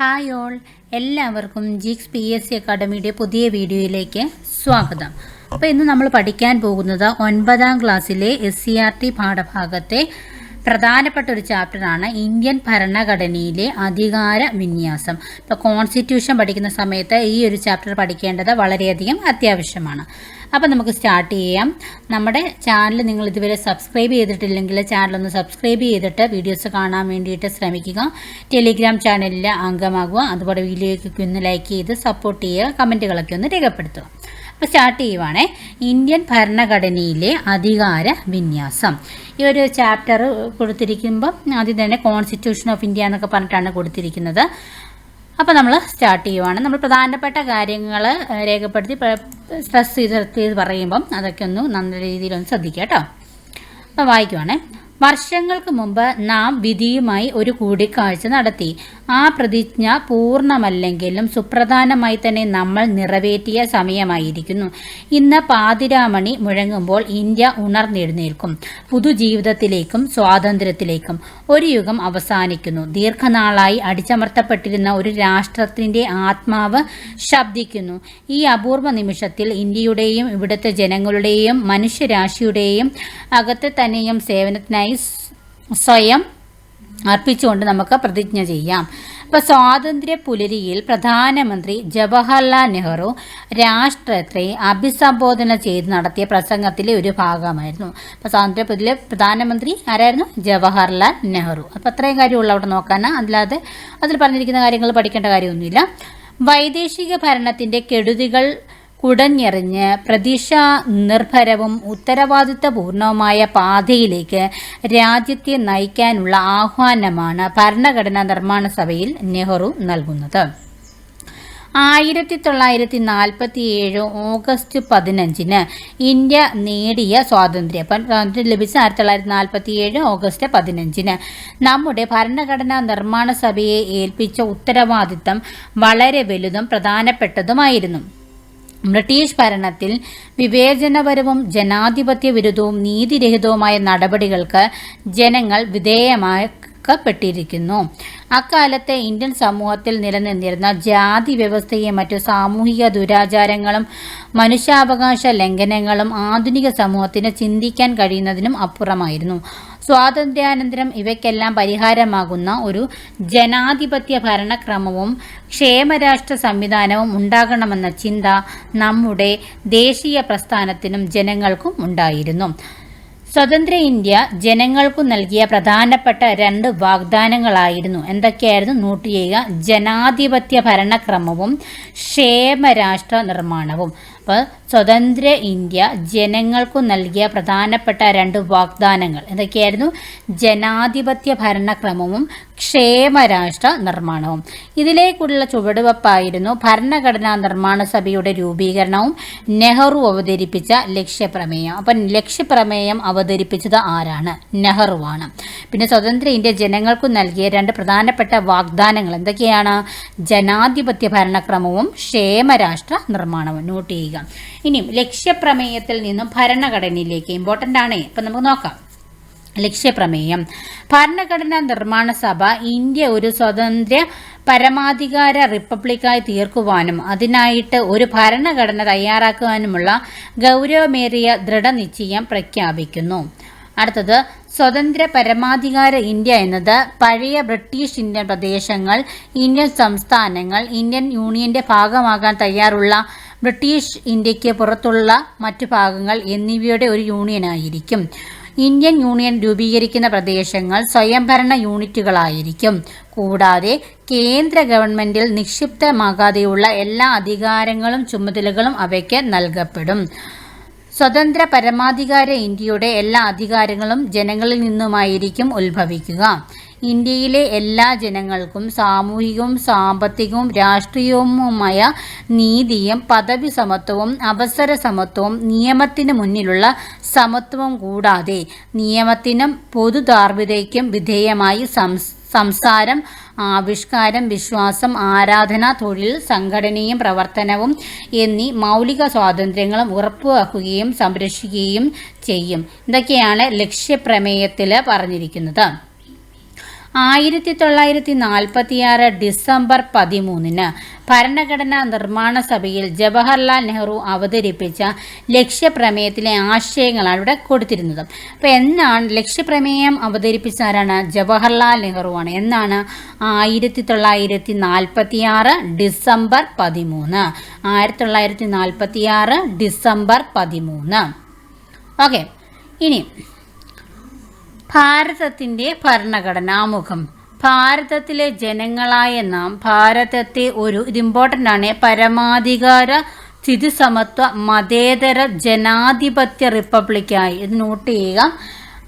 Hi all എല്ലാവർക്കും ജിക്സ് P S C അക്കാഡമിയുടെ പുതിയ വീഡിയോയിലേക്ക് സ്വാഗതം. അപ്പോൾ ഇന്ന് നമ്മൾ പഠിക്കാൻ പോകുന്നത് ഒൻപതാം ക്ലാസ്സിലെ എസ് സി ആർ ടി പാഠഭാഗത്തെ പ്രധാനപ്പെട്ട ഒരു ചാപ്റ്ററാണ് ഇന്ത്യൻ ഭരണഘടനയിലെ അധികാര വിന്യാസം. ഇപ്പോൾ കോൺസ്റ്റിറ്റ്യൂഷൻ പഠിക്കുന്ന സമയത്ത് ഈ ഒരു ചാപ്റ്റർ പഠിക്കേണ്ടത് വളരെയധികം അത്യാവശ്യമാണ്. അപ്പോൾ നമുക്ക് സ്റ്റാർട്ട് ചെയ്യാം. നമ്മുടെ ചാനൽ നിങ്ങൾ ഇതുവരെ സബ്സ്ക്രൈബ് ചെയ്തിട്ടില്ലെങ്കിൽ ചാനലൊന്ന് സബ്സ്ക്രൈബ് ചെയ്തിട്ട് വീഡിയോസ് കാണാൻ വേണ്ടിയിട്ട് ശ്രമിക്കുക. ടെലിഗ്രാം ചാനലിൽ അംഗമാകുക. അതുപോലെ വീഡിയോയ്ക്ക് ഒന്ന് ലൈക്ക് ചെയ്ത് സപ്പോർട്ട് ചെയ്യുക. കമന്റുകളൊക്കെ ഒന്ന് രേഖപ്പെടുത്തുക. അപ്പോൾ സ്റ്റാർട്ട് ചെയ്യുവാണേ. ഇന്ത്യൻ ഭരണഘടനയിലെ അധികാര വിന്യാസം. ഈ ഒരു ചാപ്റ്റർ കൊടുത്തിരിക്കുമ്പോൾ ആദ്യം തന്നെ കോൺസ്റ്റിറ്റ്യൂഷൻ ഓഫ് ഇന്ത്യ എന്നൊക്കെ പറഞ്ഞിട്ടാണ് കൊടുത്തിരിക്കുന്നത്. അപ്പോൾ നമ്മൾ സ്റ്റാർട്ട് ചെയ്യുവാണ്. നമ്മൾ പ്രധാനപ്പെട്ട കാര്യങ്ങൾ രേഖപ്പെടുത്തി സ്ട്രെസ് ചെയ്ത് പറയുമ്പം അതൊക്കെ ഒന്ന് നല്ല രീതിയിലൊന്ന് ശ്രദ്ധിക്കുക കേട്ടോ. അപ്പോൾ വായിക്കുവാണേ. വർഷങ്ങൾക്ക് മുമ്പ് നാം വിധിയുമായി ഒരു കൂടിക്കാഴ്ച നടത്തി. ആ പ്രതിജ്ഞ പൂർണമല്ലെങ്കിലും സുപ്രധാനമായി തന്നെ നമ്മൾ നിറവേറ്റിയ സമയമായിരിക്കുന്നു. ഇന്ന് പാതിരാമണി മുഴങ്ങുമ്പോൾ ഇന്ത്യ ഉണർന്നെഴുന്നേൽക്കും. പുതുജീവിതത്തിലേക്കും സ്വാതന്ത്ര്യത്തിലേക്കും ഒരു യുഗം അവസാനിക്കുന്നു. ദീർഘനാളായി അടിച്ചമർത്തപ്പെട്ടിരുന്ന ഒരു രാഷ്ട്രത്തിന്റെ ആത്മാവ് ശബ്ദിക്കുന്നു. ഈ അപൂർവ നിമിഷത്തിൽ ഇന്ത്യയുടെയും ഇവിടുത്തെ ജനങ്ങളുടെയും മനുഷ്യരാശിയുടെയും അകത്ത് തന്നെയും സേവനത്തിനായി സ്വയം അർപ്പിച്ചുകൊണ്ട് നമുക്ക് പ്രതിജ്ഞ ചെയ്യാം. ഇപ്പോൾ സ്വാതന്ത്ര്യ പുലരിയിൽ പ്രധാനമന്ത്രി ജവഹർലാൽ നെഹ്റു രാഷ്ട്രത്തെ അഭിസംബോധന ചെയ്ത് നടത്തിയ പ്രസംഗത്തിലെ ഒരു ഭാഗമായിരുന്നു. അപ്പോൾ സ്വാതന്ത്ര്യ പുലിയിലെ പ്രധാനമന്ത്രി ആരായിരുന്നു? ജവഹർലാൽ നെഹ്റു. അപ്പോൾ അത്രയും കാര്യമുള്ള അവിടെ നോക്കാൻ അല്ലാതെ അതിൽ പറഞ്ഞിരിക്കുന്ന കാര്യങ്ങൾ പഠിക്കേണ്ട കാര്യമൊന്നുമില്ല. വൈദേശിക ഭരണത്തിന്റെ കെടുതികൾ കുടഞ്ഞെറിഞ്ഞ് പ്രതീക്ഷ നിർഭരവും ഉത്തരവാദിത്വപൂർണവുമായ പാതയിലേക്ക് രാജ്യത്തെ നയിക്കാനുള്ള ആഹ്വാനമാണ് ഭരണഘടനാ നിർമ്മാണ സഭയിൽ നെഹ്റു നൽകുന്നത്. ആയിരത്തി തൊള്ളായിരത്തി നാൽപ്പത്തി ഏഴ് ഓഗസ്റ്റ് പതിനഞ്ചിന് ഇന്ത്യ നേടിയ സ്വാതന്ത്ര്യം. സ്വാതന്ത്ര്യം ലഭിച്ച ആയിരത്തി തൊള്ളായിരത്തി നാൽപ്പത്തി ഏഴ് ഓഗസ്റ്റ് പതിനഞ്ചിന് നമ്മുടെ ഭരണഘടനാ നിർമ്മാണ സഭയെ ഏൽപ്പിച്ച ഉത്തരവാദിത്തം വളരെ വലുതും പ്രധാനപ്പെട്ടതുമായിരുന്നു. ബ്രിട്ടീഷ് ഭരണത്തിൽ വിവേചനപരവും ജനാധിപത്യ വിരുദ്ധവും നീതിരഹിതവുമായ നടപടികൾക്ക് ജനങ്ങൾ വിധേയമാക്കപ്പെട്ടിരിക്കുന്നു അക്കാലത്തെ ഇന്ത്യൻ സമൂഹത്തിൽ നിലനിന്നിരുന്ന ജാതി വ്യവസ്ഥയെ മറ്റു സാമൂഹിക ദുരാചാരങ്ങളും മനുഷ്യാവകാശ ലംഘനങ്ങളും ആധുനിക സമൂഹത്തിന് ചിന്തിക്കാൻ കഴിയുന്നതിനും അപ്പുറമായിരുന്നു. സ്വാതന്ത്ര്യാനന്തരം ഇവയ്ക്കെല്ലാം പരിഹാരമാകുന്ന ഒരു ജനാധിപത്യ ഭരണക്രമവും ക്ഷേമരാഷ്ട്ര സംവിധാനവും ഉണ്ടാകണമെന്ന ചിന്ത നമ്മുടെ ദേശീയ പ്രസ്ഥാനത്തിനും ജനങ്ങൾക്കും ഉണ്ടായിരുന്നു. സ്വതന്ത്ര ഇന്ത്യ ജനങ്ങൾക്കു നൽകിയ പ്രധാനപ്പെട്ട രണ്ട് വാഗ്ദാനങ്ങളായിരുന്നു. എന്തൊക്കെയായിരുന്നു? നോട്ട് ചെയ്യുക ജനാധിപത്യ ഭരണക്രമവും ക്ഷേമരാഷ്ട്ര നിർമ്മാണവും. അപ്പോൾ സ്വതന്ത്ര ഇന്ത്യ ജനങ്ങൾക്കു നൽകിയ പ്രധാനപ്പെട്ട രണ്ട് വാഗ്ദാനങ്ങൾ. എന്തൊക്കെയായിരുന്നു ജനാധിപത്യ ഭരണക്രമവും ക്ഷേമരാഷ്ട്ര നിർമ്മാണവും. ഇതിലേക്കുള്ള ചുവടുവെപ്പായിരുന്നു ഭരണഘടനാ നിർമ്മാണ സഭയുടെ രൂപീകരണവും നെഹ്റു അവതരിപ്പിച്ച ലക്ഷ്യപ്രമേയം. അപ്പം ലക്ഷ്യപ്രമേയം അവതരിപ്പിച്ചത് ആരാണ്? നെഹ്റുവാണ്. പിന്നെ സ്വതന്ത്ര ഇന്ത്യ ജനങ്ങൾക്കു നൽകിയ രണ്ട് പ്രധാനപ്പെട്ട വാഗ്ദാനങ്ങൾ എന്തൊക്കെയാണ്? ജനാധിപത്യ ഭരണക്രമവും ക്ഷേമരാഷ്ട്ര നിർമ്മാണവും. നോട്ട് ചെയ്യുക. ഇനിയും ലക്ഷ്യപ്രമേയത്തിൽ നിന്നും ഭരണഘടനയിലേക്ക് ഇമ്പോർട്ടന്റ് ആണ്. അപ്പം നമുക്ക് നോക്കാം. ലക്ഷ്യപ്രമേയം. ഭരണഘടനാ നിർമ്മാണ സഭ ഇന്ത്യ ഒരു സ്വതന്ത്ര പരമാധികാര റിപ്പബ്ലിക്കായി തീർക്കുവാനും അതിനായിട്ട് ഒരു ഭരണഘടന തയ്യാറാക്കുവാനുമുള്ള ഗൗരവമേറിയ ദൃഢനിശ്ചയം പ്രഖ്യാപിക്കുന്നു. അടുത്തത് സ്വതന്ത്ര പരമാധികാര ഇന്ത്യ എന്നത് പഴയ ബ്രിട്ടീഷ് ഇന്ത്യൻ പ്രദേശങ്ങൾ ഇന്ത്യൻ സംസ്ഥാനങ്ങൾ ഇന്ത്യൻ യൂണിയന്റെ ഭാഗമാകാൻ തയ്യാറുള്ള ബ്രിട്ടീഷ് ഇന്ത്യയ്ക്ക് പുറത്തുള്ള മറ്റു ഭാഗങ്ങൾ എന്നിവയുടെ ഒരു യൂണിയനായിരിക്കും. ഇന്ത്യൻ യൂണിയൻ രൂപീകരിക്കുന്ന പ്രദേശങ്ങൾ സ്വയംഭരണ യൂണിറ്റുകളായിരിക്കും. കൂടാതെ കേന്ദ്ര ഗവൺമെന്റിൽ നിക്ഷിപ്തമാകാതെയുള്ള എല്ലാ അധികാരങ്ങളും ചുമതലകളും അവയ്ക്ക് നൽകപ്പെടും. സ്വതന്ത്ര പരമാധികാര ഇന്ത്യയുടെ എല്ലാ അധികാരങ്ങളും ജനങ്ങളിൽ നിന്നുമായിരിക്കും ഉത്ഭവിക്കുക. ഇന്ത്യയിലെ എല്ലാ ജനങ്ങൾക്കും സാമൂഹികവും സാമ്പത്തികവും രാഷ്ട്രീയവുമായ നീതിയും പദവി സമത്വവും അവസര സമത്വവും നിയമത്തിന് മുന്നിലുള്ള സമത്വവും കൂടാതെ നിയമത്തിനും പൊതുധാർമ്മികതയ്ക്കും വിധേയമായി സംസ് സംസാരം ആവിഷ്കാരം വിശ്വാസം ആരാധന തൊഴിൽ സംഘടനയും പ്രവർത്തനവും എന്നീ മൗലിക സ്വാതന്ത്ര്യങ്ങളും ഉറപ്പുവെക്കുകയും സംരക്ഷിക്കുകയും ചെയ്യും. ഇതൊക്കെയാണ് ലക്ഷ്യപ്രമേയത്തിൽ പറഞ്ഞിരിക്കുന്നത്. ആയിരത്തി തൊള്ളായിരത്തി നാൽപ്പത്തിയാറ് ഡിസംബർ പതിമൂന്നിന് ഭരണഘടനാ നിർമ്മാണ സഭയിൽ ജവഹർലാൽ നെഹ്റു അവതരിപ്പിച്ച ലക്ഷ്യപ്രമേയത്തിലെ ആശയങ്ങളാണ് ഇവിടെ കൊടുത്തിരുന്നത്. അപ്പോൾ എന്നാണ് ലക്ഷ്യപ്രമേയം അവതരിപ്പിച്ച ആരാണ്? ജവഹർലാൽ നെഹ്റു ആണ്. എന്നാണ് ആയിരത്തി തൊള്ളായിരത്തി നാൽപ്പത്തിയാറ് ഡിസംബർ പതിമൂന്ന്. ആയിരത്തി തൊള്ളായിരത്തി നാൽപ്പത്തിയാറ് ഡിസംബർ പതിമൂന്ന്. ഓക്കെ. ഇനി ഭാരതത്തിന്റെ ഭരണഘടനാമുഖം. ഭാരതത്തിലെ ജനങ്ങളായ നാം ഭാരതത്തെ ഒരു ഇത് ആണ്. പരമാധികാര സ്ഥിതിസമത്വ മതേതര ജനാധിപത്യ റിപ്പബ്ലിക്കായി. ഇത് നോട്ട് ചെയ്യുക.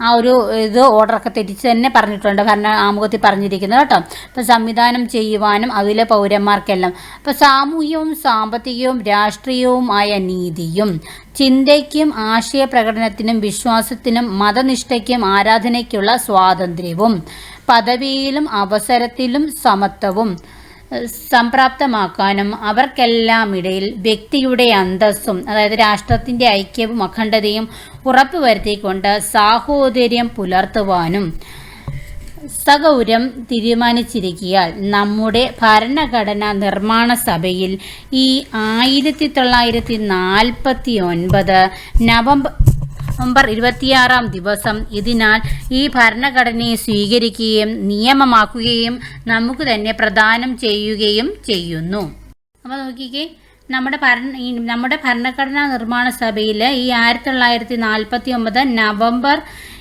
ആ ഒരു ഇത് ഓർഡറൊക്കെ തെറ്റിച്ച് തന്നെ പറഞ്ഞിട്ടുണ്ട്. ഭരണ ആമുഖത്തിൽ പറഞ്ഞിരിക്കുന്നത് കേട്ടോ. ഇപ്പം സംവിധാനം ചെയ്യുവാനും അതിലെ പൗരന്മാർക്കെല്ലാം. ഇപ്പം സാമൂഹ്യവും സാമ്പത്തികവും രാഷ്ട്രീയവുമായ നീതിയും ചിന്തയ്ക്കും ആശയ പ്രകടനത്തിനും വിശ്വാസത്തിനും മതനിഷ്ഠയ്ക്കും ആരാധനയ്ക്കുള്ള സ്വാതന്ത്ര്യവും പദവിയിലും അവസരത്തിലും സമത്വവും സംപ്രാപ്തമാക്കാനും അവർക്കെല്ലാം ഇടയിൽ വ്യക്തിയുടെ അന്തസ്സും അതായത് രാഷ്ട്രത്തിന്റെ ഐക്യവും അഖണ്ഡതയും ഉറപ്പുവരുത്തിക്കൊണ്ട് സാഹോദര്യം പുലർത്തുവാനും സഗൗരം തീരുമാനിച്ചിരിക്കിയാൽ നമ്മുടെ ഭരണഘടനാ നിർമ്മാണ സഭയിൽ ഈ ആയിരത്തി തൊള്ളായിരത്തി നാൽപ്പത്തി ഒൻപത് നവംബർ നവംബർ ഇരുപത്തിയാറാം ദിവസം. ഇതിനാൽ ഈ ഭരണഘടനയെ സ്വീകരിക്കുകയും നിയമമാക്കുകയും നമുക്ക് തന്നെ പ്രദാനം ചെയ്യുകയും ചെയ്യുന്നു. അപ്പോൾ നോക്കിക്കേ നമ്മുടെ ഭരണ നമ്മുടെ ഭരണഘടനാ നിർമ്മാണ സഭയിൽ ഈ ആയിരത്തി തൊള്ളായിരത്തി നാൽപ്പത്തി ഒമ്പത് നവംബർ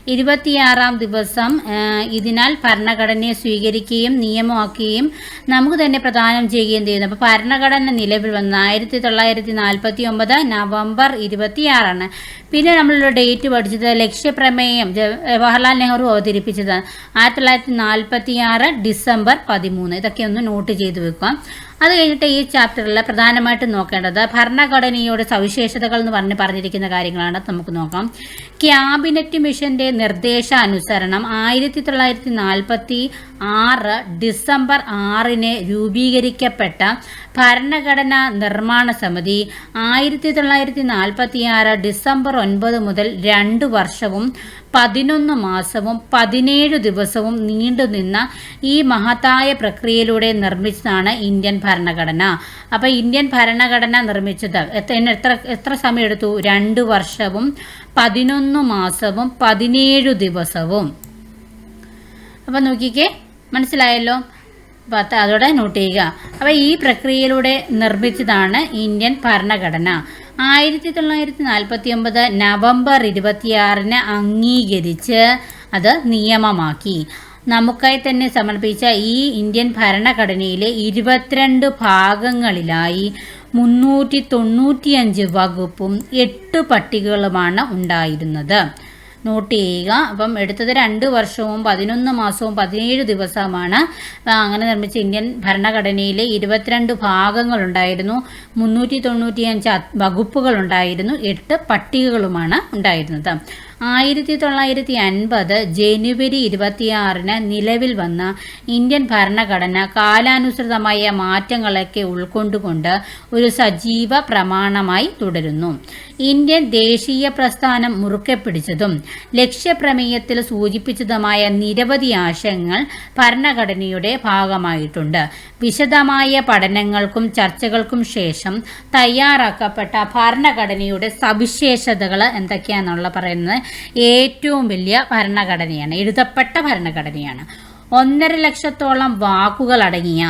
ഇരുപത്തിയാറാം ദിവസം ഇതിനാൽ ഭരണഘടനയെ സ്വീകരിക്കുകയും നിയമമാക്കുകയും നമുക്ക് തന്നെ പ്രദാനം ചെയ്യുകയും ചെയ്യുന്നു. അപ്പോൾ ഭരണഘടന നിലവിൽ വന്ന ആയിരത്തി തൊള്ളായിരത്തി നാൽപ്പത്തി ഒമ്പത് നവംബർ ഇരുപത്തിയാറാണ്. പിന്നെ നമ്മളൊരു ഡേറ്റ് പഠിച്ചത് ലക്ഷ്യപ്രമേയം ജവ- ജവഹർലാൽ നെഹ്റു അവതരിപ്പിച്ചത് ആയിരത്തി തൊള്ളായിരത്തി നാൽപ്പത്തി ആറ് ഡിസംബർ പതിമൂന്ന്. ഇതൊക്കെ ഒന്ന് നോട്ട് ചെയ്ത് വെക്കുക. അത് കഴിഞ്ഞിട്ട് ഈ ചാപ്റ്ററിൽ പ്രധാനമായിട്ടും നോക്കേണ്ടത് ഭരണഘടനയുടെ സവിശേഷതകൾ എന്ന് പറഞ്ഞ് പറഞ്ഞിരിക്കുന്ന കാര്യങ്ങളാണ്. നമുക്ക് നോക്കാം. ക്യാബിനറ്റ് മിഷന്റെ നിർദ്ദേശാനുസരണം ആയിരത്തി തൊള്ളായിരത്തി നാൽപ്പത്തി ആറ് ഡിസംബർ ആറിന് രൂപീകരിക്കപ്പെട്ട ഭരണഘടനാ നിർമ്മാണ സമിതി ആയിരത്തി തൊള്ളായിരത്തി നാൽപ്പത്തി ആറ് ഡിസംബർ ഒൻപത് മുതൽ രണ്ട് വർഷവും പതിനൊന്ന് മാസവും പതിനേഴ് ദിവസവും നീണ്ടുനിന്ന ഈ മഹത്തായ പ്രക്രിയയിലൂടെ നിർമ്മിച്ചതാണ് ഇന്ത്യൻ ഭരണഘടന. അപ്പോൾ ഇന്ത്യൻ ഭരണഘടന നിർമ്മിച്ചത് എത്ര എത്ര സമയം എടുത്തു രണ്ട് വർഷവും പതിനൊന്ന് മാസവും പതിനേഴ് ദിവസവും. അപ്പം നോക്കിക്കേ. മനസ്സിലായല്ലോ? പത്ത് അതോടെ നോട്ട് ചെയ്യുക അപ്പോൾ ഈ പ്രക്രിയയിലൂടെ നിർമ്മിച്ചതാണ് ഇന്ത്യൻ ഭരണഘടന. ആയിരത്തി തൊള്ളായിരത്തി നാൽപ്പത്തി ഒമ്പത് നവംബർ ഇരുപത്തിയാറിന് അംഗീകരിച്ച് അത് നിയമമാക്കി. നമുക്കായി തന്നെ സമർപ്പിച്ച ഈ ഇന്ത്യൻ ഭരണഘടനയിലെ ഇരുപത്തിരണ്ട് ഭാഗങ്ങളിലായി മുന്നൂറ്റി തൊണ്ണൂറ്റിയഞ്ച് വകുപ്പും എട്ട് പട്ടികകളുമാണ് ഉണ്ടായിരുന്നത്. നോട്ട് ചെയ്യുക. അപ്പം എടുത്തത് രണ്ട് വർഷവും പതിനൊന്ന് മാസവും പതിനേഴ് ദിവസവുമാണ് അങ്ങനെ നിർമ്മിച്ച ഇന്ത്യൻ ഭരണഘടനയിലെ ഇരുപത്തിരണ്ട് ഭാഗങ്ങളുണ്ടായിരുന്നു. മുന്നൂറ്റി തൊണ്ണൂറ്റിയഞ്ച് വകുപ്പുകളുണ്ടായിരുന്നു. എട്ട് പട്ടികകളുമാണ് ഉണ്ടായിരുന്നത്. ആയിരത്തി തൊള്ളായിരത്തി അൻപത് ജനുവരി ഇരുപത്തിയാറിന് നിലവിൽ വന്ന ഇന്ത്യൻ ഭരണഘടന കാലാനുസൃതമായ മാറ്റങ്ങളൊക്കെ ഉൾക്കൊണ്ടുകൊണ്ട് ഒരു സജീവ പ്രമാണമായി തുടരുന്നു. ഇന്ത്യൻ ദേശീയ പ്രസ്ഥാനം മുറുക്കെ പിടിച്ചതും ലക്ഷ്യപ്രമേയത്തിൽ സൂചിപ്പിച്ചതുമായ നിരവധി ആശയങ്ങൾ ഭരണഘടനയുടെ ഭാഗമായിട്ടുണ്ട്. വിശദമായ പഠനങ്ങൾക്കും ചർച്ചകൾക്കും ശേഷം തയ്യാറാക്കപ്പെട്ട ഭരണഘടനയുടെ സവിശേഷതകൾ എന്തൊക്കെയാണെന്നുള്ള പറയുന്നത് ഏറ്റവും വലിയ ഭരണഘടനയാണ് എഴുതപ്പെട്ട ഭരണഘടനയാണ്. ഒന്നര ലക്ഷത്തോളം വാക്കുകൾ അടങ്ങിയ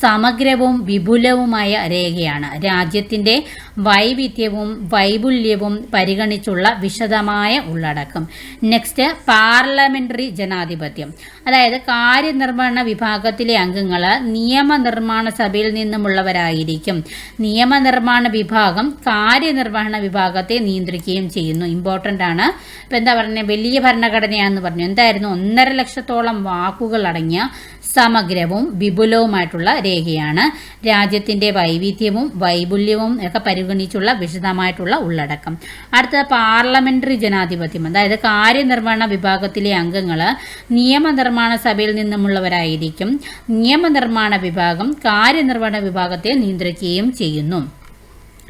സമഗ്രവും വിപുലവുമായ രേഖയാണ്. രാജ്യത്തിന്റെ വൈവിധ്യവും വൈപുല്യവും പരിഗണിച്ചുള്ള വിശദമായ ഉള്ളടക്കം. നെക്സ്റ്റ് പാർലമെന്ററി ജനാധിപത്യം. അതായത് കാര്യനിർവഹണ വിഭാഗത്തിലെ അംഗങ്ങൾ നിയമനിർമ്മാണ സഭയിൽ നിന്നുമുള്ളവരായിരിക്കും. നിയമനിർമ്മാണ വിഭാഗം കാര്യനിർവഹണ വിഭാഗത്തെ നിയന്ത്രിക്കുകയും ചെയ്യുന്നു. ഇമ്പോർട്ടന്റ് ആണ്. ഇപ്പം എന്താ പറഞ്ഞത് വലിയ ഭരണഘടനയാണെന്ന് പറഞ്ഞു. എന്തായിരുന്നു? ഒന്നര ലക്ഷത്തോളം വാക്കുകൾ അടങ്ങിയ സമഗ്രവും വിപുലവുമായിട്ടുള്ള രേഖയാണ്. രാജ്യത്തിന്റെ വൈവിധ്യവും വൈപുല്യവും ഒക്കെ പരിഗണിച്ചുള്ള വിശദമായിട്ടുള്ള ഉള്ളടക്കം. അടുത്ത പാർലമെന്ററി ജനാധിപത്യം അതായത് കാര്യനിർവഹണ വിഭാഗത്തിലെ അംഗങ്ങൾ നിയമനിർമ്മാണ സഭയിൽ നിന്നുമുള്ളവരായിരിക്കും. നിയമനിർമ്മാണ വിഭാഗം കാര്യനിർവഹണ വിഭാഗത്തെ നിയന്ത്രിക്കുകയും ചെയ്യുന്നു.